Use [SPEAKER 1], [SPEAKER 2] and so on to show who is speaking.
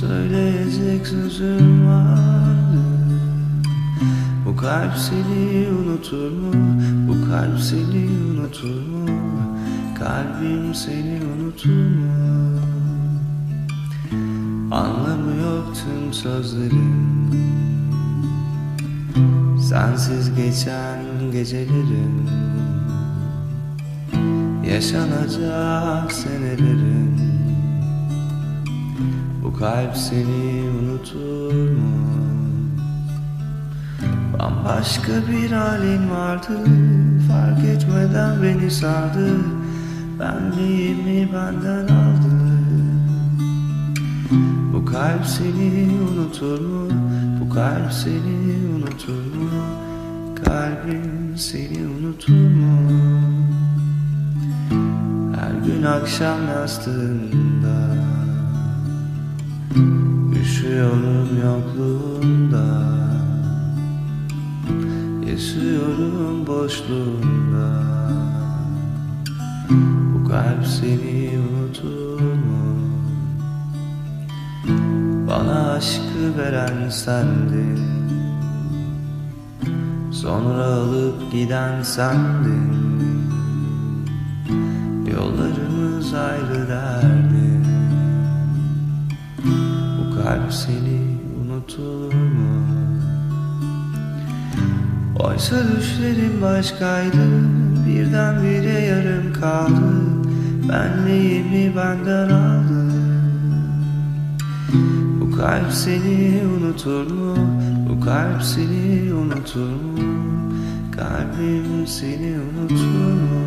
[SPEAKER 1] Söyleyecek sözüm vardı Bu kalp seni unutur mu? Bu kalp seni unutur mu? Kalbim seni unutur mu? Anlamı yok tüm sözlerin Sensiz geçen gecelerin Yaşanacak senelerin Bu kalp seni unutur mu? Bambaşka bir halin vardı Fark etmeden beni sardı Benliğimi benden aldı Bu kalp seni unutur mu? Bu kalp seni unutur mu? Kalbim seni unutur mu? Her gün akşam yastığında yokluğunda Yaşıyorum boşluğunda. Bu kalp seni unutur mu? Bana aşkı veren sendin. Sonra alıp giden sendin. Yollarımız ayrı derdi Oysa düşlerim başkaydı Birdenbire yarım kaldı Benliğimi benden aldı Bu kalp seni unutur mu? Bu kalp seni unutur mu? Kalbim seni unutur mu?